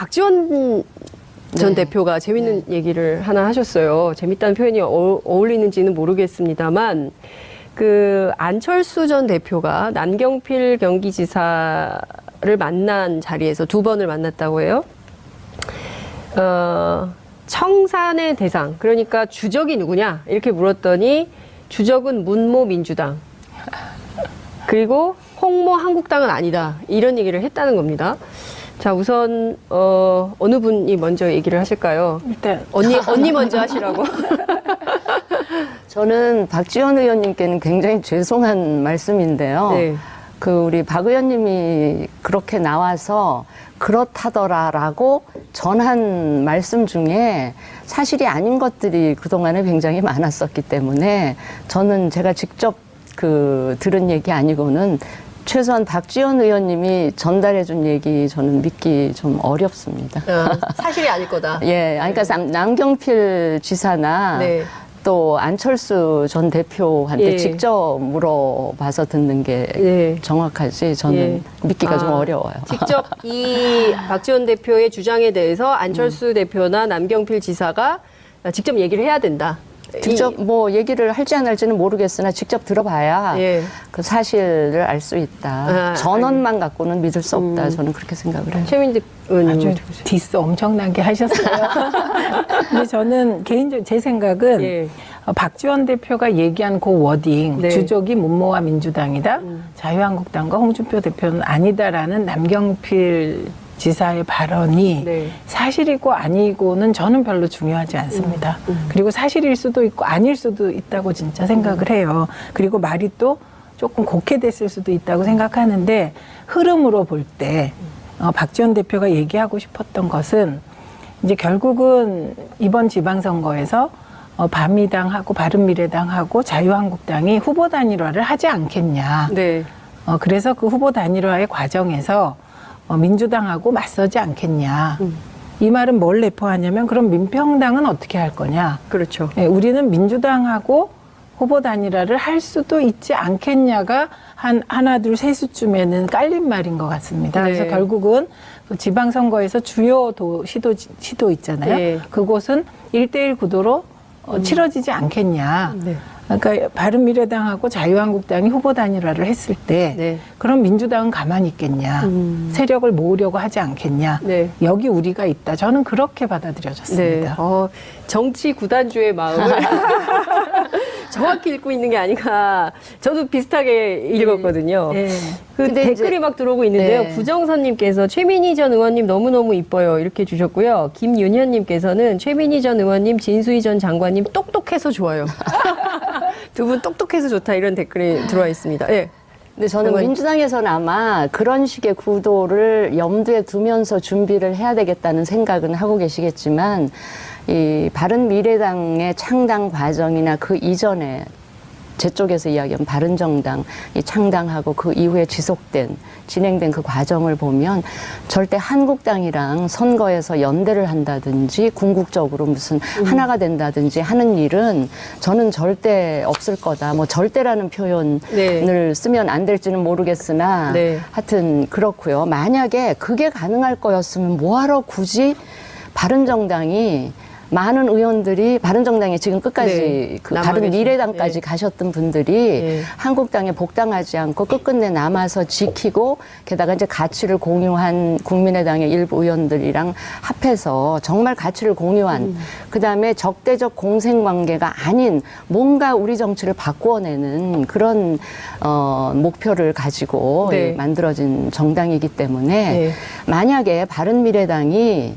박지원 전 네. 대표가 재밌는 얘기를 하나 하셨어요. 재밌다는 표현이 어, 어울리는지는 모르겠습니다만 그 안철수 전 대표가 남경필 경기지사를 만난 자리에서 두 번을 만났다고 해요. 어, 청산의 대상, 그러니까 주적이 누구냐? 이렇게 물었더니 주적은 문모 민주당. 그리고 홍모 한국당은 아니다. 이런 얘기를 했다는 겁니다. 자, 우선, 어, 어느 분이 먼저 얘기를 하실까요? 일단 언니, 언니 먼저 하시라고. 저는 박지원 의원님께는 굉장히 죄송한 말씀인데요. 네. 그 우리 박 의원님이 그렇게 나와서 그렇다더라라고 전한 말씀 중에 사실이 아닌 것들이 그동안에 굉장히 많았었기 때문에 저는 제가 직접 그 들은 얘기 아니고는 최소한 박지원 의원님이 전달해 준 얘기 저는 믿기 좀 어렵습니다. 어, 사실이 아닐 거다. 예, 그러니까 남- 남경필 지사나 네. 또 안철수 전 대표한테 예. 직접 물어봐서 듣는 게 예. 정확하지 저는 예. 믿기가 좀 아, 어려워요. 직접 이 박지원 대표의 주장에 대해서 안철수 대표나 남경필 지사가 직접 얘기를 해야 된다. 직접 뭐 얘기를 할지 안 할지는 모르겠으나 직접 들어봐야 예. 그 사실을 알 수 있다. 아, 전원만 갖고는 믿을 수 없다. 음. 저는 그렇게 생각을 해요. 최민득 의원님? 디스 엄청나게 하셨어요. 근데 저는 개인적 제 생각은 예. 어, 박지원 대표가 얘기한 그 워딩 네. 음. 주적이 문모와 민주당이다, 자유한국당과 홍준표 대표는 아니다라는 남경필 지사의 발언이 네. 사실이고 아니고는 저는 별로 중요하지 않습니다. 음, 그리고 사실일 수도 있고 아닐 수도 있다고 진짜 생각을 해요. 그리고 말이 또 조금 곡해됐을 수도 있다고 생각하는데 흐름으로 볼 때 어, 박지원 대표가 얘기하고 싶었던 것은 이제 결국은 이번 지방선거에서 어, 바미당하고 바른미래당하고 자유한국당이 후보 단일화를 하지 않겠냐. 네. 어, 그래서 그 후보 단일화의 과정에서 어, 민주당하고 맞서지 않겠냐. 음. 이 말은 뭘 내포하냐면 그럼 민평당은 어떻게 할 거냐. 그렇죠. 예, 우리는 민주당하고 후보 단일화를 할 수도 있지 않겠냐가 한 하나 둘 셋수쯤에는 깔린 말인 것 같습니다. 네. 그래서 결국은 그 지방선거에서 주요 도 시도 시도 있잖아요. 네. 그곳은 일대일 구도로 어, 치러지지 않겠냐. 네. 그러니까 바른미래당하고 자유한국당이 후보 단일화를 했을 때 네. 그럼 민주당은 가만히 있겠냐 음. 세력을 모으려고 하지 않겠냐 네. 여기 우리가 있다 저는 그렇게 네. 받아들여졌습니다. 어, 정치 구단주의 마음을 정확히 읽고 있는 게 아닌가. 저도 비슷하게 읽었거든요. 예. 그 근데 댓글이 이제- 막 들어오고 있는데요. 네. 구정선님께서 최민희 전 의원님 너무너무 이뻐요. 이렇게 주셨고요. 김윤현님께서는 최민희 전 의원님, 진수희 전 장관님 똑똑해서 좋아요. 두 분 똑똑해서 좋다. 이런 댓글이 들어와 있습니다. 예. 근데 저는 장관님. 민주당에서는 아마 그런 식의 구도를 염두에 두면서 준비를 해야 되겠다는 생각은 하고 계시겠지만 이 바른 미래당의 창당 과정이나 그 이전에 제 쪽에서 이야기한 바른정당 이 창당하고 그 이후에 지속된 진행된 그 과정을 보면 절대 한국당이랑 선거에서 연대를 한다든지 궁극적으로 무슨 하나가 된다든지 하는 일은 저는 절대 없을 거다. 뭐 절대라는 표현을 네. 쓰면 안 될지는 모르겠으나 네. 하여튼 그렇고요. 만약에 그게 가능할 거였으면 뭐하러 굳이 바른정당이 많은 의원들이 바른정당에 지금 끝까지 네. 그 바른 미래당까지 네. 가셨던 분들이 네. 한국당에 복당하지 않고 끝끝내 남아서 지키고 게다가 이제 가치를 공유한 국민의당의 일부 의원들이랑 합해서 정말 가치를 공유한 음. 그다음에 적대적 공생 관계가 아닌 뭔가 우리 정치를 바꾸어내는 그런 어 목표를 가지고 네. 이 만들어진 정당이기 때문에 네. 만약에 바른 미래당이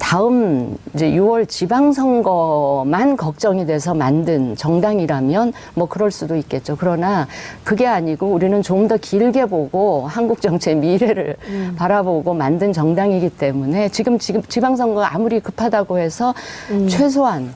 다음 이제 6월 지방선거만 걱정이 돼서 만든 정당이라면 뭐 그럴 수도 있겠죠. 그러나 그게 아니고 우리는 좀 더 길게 보고 한국 정치의 미래를 바라보고 만든 정당이기 때문에 지금 지금 지방선거가 아무리 급하다고 해서 최소한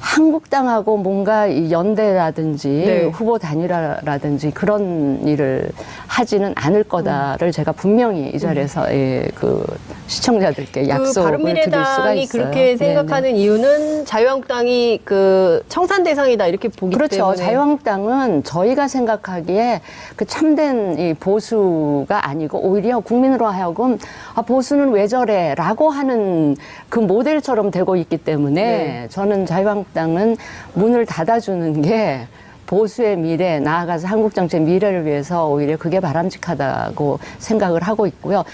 한국당하고 뭔가 이 연대라든지 네. 후보 단일화라든지 그런 일을 하지는 않을 거다를 제가 분명히 이 자리에서 예, 그 시청자들께 그 약속을 드릴 수가 있어요. 그렇게 네네. 생각하는 이유는 자유한국당이 그 청산 대상이다 이렇게 보기 그렇죠. 때문에 자유한국당은 저희가 생각하기에 그 참된 이 보수가 아니고 오히려 국민으로 하여금 아, 보수는 왜 저래라고 하는 그 모델처럼 되고 있기 때문에 네. 저는 자유한국당은 문을 닫아주는 게 보수의 미래, 나아가서 한국 정치의 미래를 위해서 오히려 그게 바람직하다고 생각을 하고 있고요.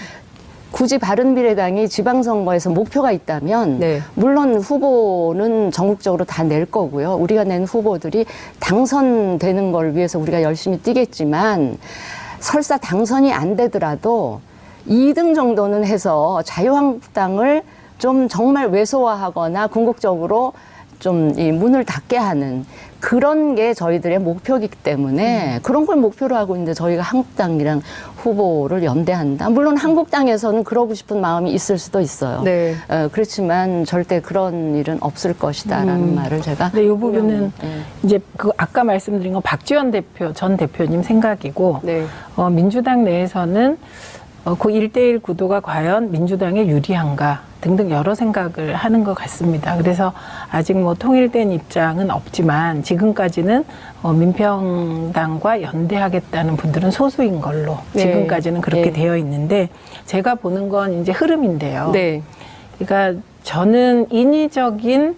굳이 바른미래당이 지방선거에서 목표가 있다면 네. 물론 후보는 전국적으로 다 낼 거고요. 우리가 낸 후보들이 당선되는 걸 위해서 우리가 열심히 뛰겠지만 설사 당선이 안 되더라도 2등 정도는 해서 자유한국당을 좀 정말 왜소화하거나 궁극적으로 좀 이 문을 닫게 하는 그런 게 저희들의 목표이기 때문에 그런 걸 목표로 하고 있는데 저희가 한국당이랑 후보를 연대한다. 물론 한국당에서는 그러고 싶은 마음이 있을 수도 있어요. 네. 어, 그렇지만 절대 그런 일은 없을 것이다라는 말을 제가. 근데 이 부분은 네. 이제 그 아까 말씀드린 건 박지원 대표 전 대표님 생각이고 네. 어, 민주당 내에서는 어, 그 1대1 구도가 과연 민주당에 유리한가 등등 여러 생각을 하는 것 같습니다. 그래서 아직 뭐 통일된 입장은 없지만 지금까지는 어, 민평당과 연대하겠다는 분들은 소수인 걸로 네. 지금까지는 그렇게 네. 되어 있는데 제가 보는 건 이제 흐름인데요. 네. 그러니까 저는 인위적인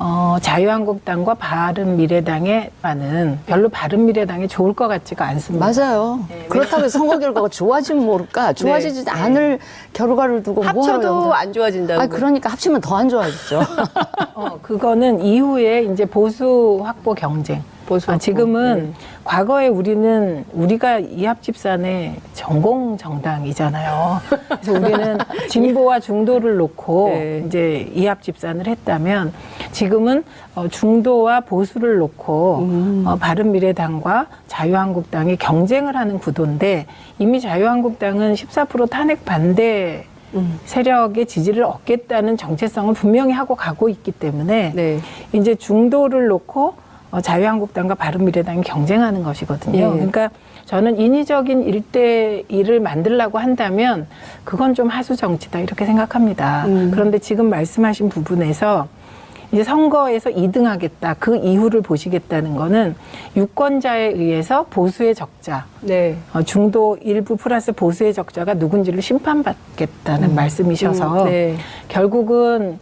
어, 자유한국당과 바른미래당에만은 별로 바른미래당이 좋을 것 같지가 않습니다. 맞아요. 그렇다고 해서 선거 결과가 좋아지면 모를까? 좋아지지 네. 않을 결과를 두고 합쳐도 안 좋아진다고. 아, 그러니까 합치면 더 안 좋아지죠. 어, 그거는 이후에 이제 보수 확보 경쟁. 보수 아. 지금은 네. 과거에 우리는 우리가 이합집산의 전공 정당이잖아요. 그래서 우리는 진보와 중도를 놓고 네. 이제 이합집산을 했다면 지금은 어, 중도와 보수를 놓고 음. 어, 바른미래당과 자유한국당이 경쟁을 하는 구도인데 이미 자유한국당은 14% 탄핵 반대 음. 세력의 지지를 얻겠다는 정체성을 분명히 하고 가고 있기 때문에 네. 이제 중도를 놓고 어, 자유한국당과 바른미래당이 경쟁하는 것이거든요. 예. 그러니까 저는 인위적인 일대일을 만들라고 한다면 그건 좀 하수 정치다 이렇게 생각합니다. 음. 그런데 지금 말씀하신 부분에서 이제 선거에서 2등 하겠다 그 이유를 보시겠다는 거는 유권자에 의해서 보수의 적자 네. 어, 중도 일부 플러스 보수의 적자가 누군지를 심판받겠다는 말씀이셔서 음, 네. 결국은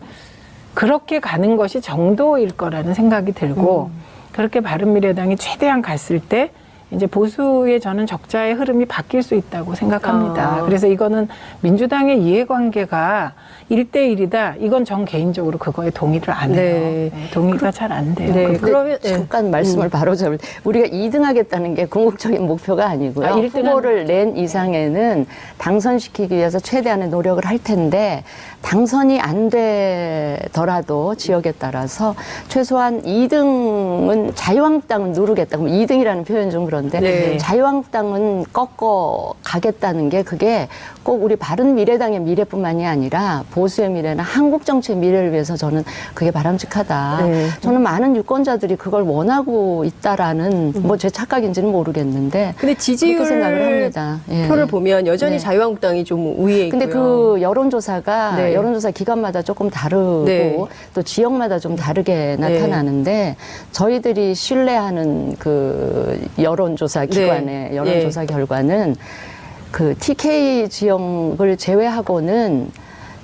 그렇게 가는 것이 정도일 거라는 생각이 들고 음. 그렇게 바른미래당이 최대한 갔을 때 이제 보수의 저는 적자의 흐름이 바뀔 수 있다고 생각합니다. 아. 그래서 이거는 민주당의 이해관계가 일대일이다 이건 전 개인적으로 그거에 동의를 안 해요. 네. 네, 동의가 잘 안 돼요. 네. 그- 그러면 네. 잠깐 말씀을 바로 잡을 때 우리가 2등 하겠다는 게 궁극적인 목표가 아니고요. 아, 일등 후보를 낸 이상에는 당선시키기 위해서 최대한의 노력을 할 텐데 당선이 안 되더라도 지역에 따라서 최소한 2등은 자유한국당은 누르겠다. 그럼 2등이라는 표현 좀 그 런데 네. 자유한국당은 꺾어 가겠다는 게 그게 꼭 우리 바른 미래당의 미래뿐만이 아니라 보수의 미래나 한국 정치의 미래를 위해서 저는 그게 바람직하다. 네. 저는 많은 유권자들이 그걸 원하고 있다라는 뭐제 착각인지는 모르겠는데 근데 지지율 생각을 합니다. 예. 표를 보면 여전히 네. 자유한국당이 좀 우위에 있고요. 근데 그 여론조사가 네. 여론조사 기관마다 조금 다르고 네. 또 지역마다 좀 다르게 나타나는데 저희들이 신뢰하는 그 여론 조사 네. 기관의 여론조사 결과는 그 TK 지역을 제외하고는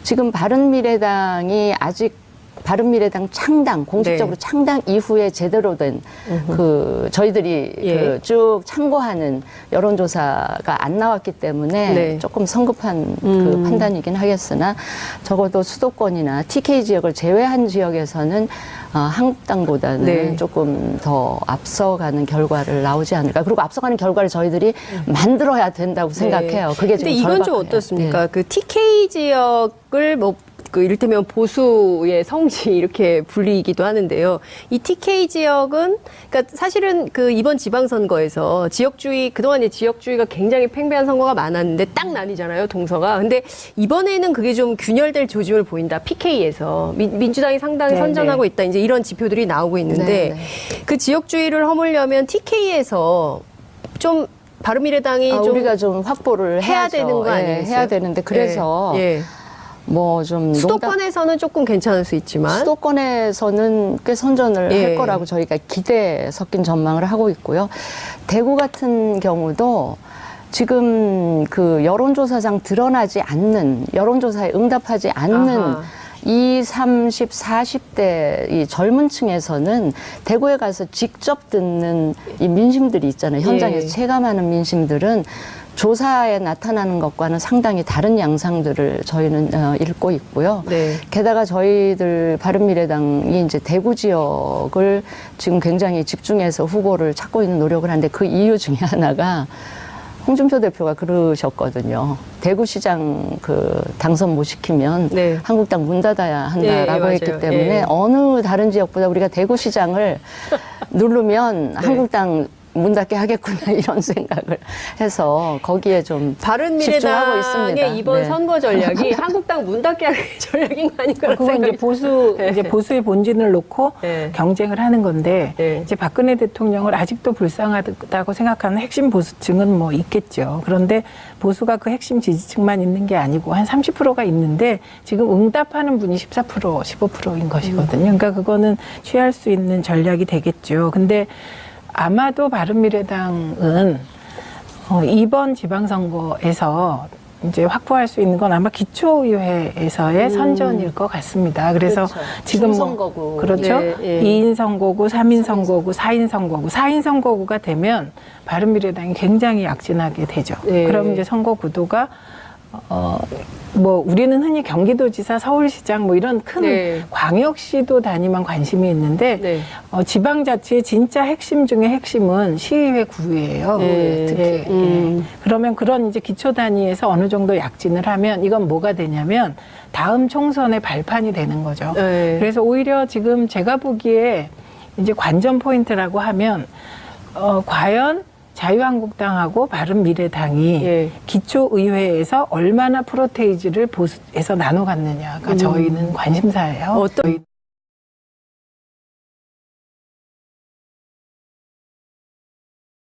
지금 바른미래당이 아직 바른미래당 창당 공식적으로 네. 창당 이후에 제대로 된 그 저희들이 예. 그쭉 참고하는 여론조사가 안 나왔기 때문에 네. 조금 성급한 그 음. 판단이긴 하겠으나 적어도 수도권이나 TK 지역을 제외한 지역에서는 어, 한국당보다는 네. 조금 더 앞서가는 결과를 나오지 않을까. 그리고 앞서가는 결과를 저희들이 만들어야 된다고 생각해요. 그게 음. 근데 지금 이건 좀 절박해요. 어떻습니까? 네. 그 TK 지역을 뭐. 그 이를테면 보수의 성지 이렇게 불리기도 하는데요. 이 TK 지역은 그러니까 사실은 그 이번 지방선거에서 지역주의 그동안에 지역주의가 굉장히 팽배한 선거가 많았는데 딱 나뉘잖아요 동서가. 근데 이번에는 그게 좀 균열될 조짐을 보인다. PK에서 민, 주당이 상당히 네, 선전하고 있다. 이제 이런 지표들이 나오고 있는데 네, 네. 그 지역주의를 허물려면 TK에서 좀 바른미래당이 아, 좀 우리가 좀 확보를 해야. 되는 거 예, 아니겠어요? 해야 되는데 그래서 예, 예. 뭐 좀 수도권에서는 조금 괜찮을 수 있지만 수도권에서는 꽤 선전을 예. 할 거라고 저희가 기대 섞인 전망을 하고 있고요. 대구 같은 경우도 지금 그 여론조사상 드러나지 않는 여론조사에 응답하지 않는 아하. 2, 30, 40대 이 젊은 층에서는 대구에 가서 직접 듣는 이 민심들이 있잖아요. 현장에서 예. 체감하는 민심들은 조사에 나타나는 것과는 상당히 다른 양상들을 저희는 어, 읽고 있고요. 네. 게다가 저희들 바른미래당이 이제 대구 지역을 지금 굉장히 집중해서 후보를 찾고 있는 노력을 하는데 그 이유 중에 하나가 홍준표 대표가 그러셨거든요. 대구시장 그 당선 못 시키면 네. 한국당 문 닫아야 한다라고 예, 예. 했기 때문에 예. 어느 다른 지역보다 우리가 대구시장을 누르면 네. 한국당 문 닫게 하겠구나 이런 생각을 해서 거기에 좀 집중하고 있습니다. 이번 네. 선거 전략이 한국당 문 닫게 하는 전략인 거 아닌가 그건 이제 생각이 보수 네. 이제 보수의 본진을 놓고 네. 경쟁을 하는 건데 네. 이제 박근혜 대통령을 아직도 불쌍하다고 생각하는 핵심 보수층은 뭐 있겠죠. 그런데 보수가 그 핵심 지지층만 있는 게 아니고 한 30%가 있는데 지금 응답하는 분이 14% 15%인 것이거든요. 그러니까 그거는 취할 수 있는 전략이 되겠죠. 근데 아마도 바른미래당은 어, 이번 지방선거에서 이제 확보할 수 있는 건 아마 기초의회에서의 선전일 것 같습니다. 그래서 음. 그렇죠. 지금 뭐. 그렇죠. 네, 예. 2인 선거구, 3인 선거구, 4인 선거구, 4인 선거구가 되면 바른미래당이 굉장히 약진하게 되죠. 네. 그럼 이제 선거 구도가 어, 뭐 우리는 흔히 경기도지사, 서울시장 뭐 이런 큰 네. 광역시도 단위만 관심이 있는데 네. 어, 지방자치의 진짜 핵심 중에 핵심은 시의회 구의예요. 네, 특히. 음. 예. 그러면 그런 이제 기초 단위에서 어느 정도 약진을 하면 이건 뭐가 되냐면 다음 총선의 발판이 되는 거죠. 네. 그래서 오히려 지금 제가 보기에 이제 관전 포인트라고 하면 어, 과연 자유한국당하고 바른미래당이 예. 기초의회에서 얼마나 프로테이지를 보수에서 나눠 갔느냐가 저희는 관심사예요. 어떤-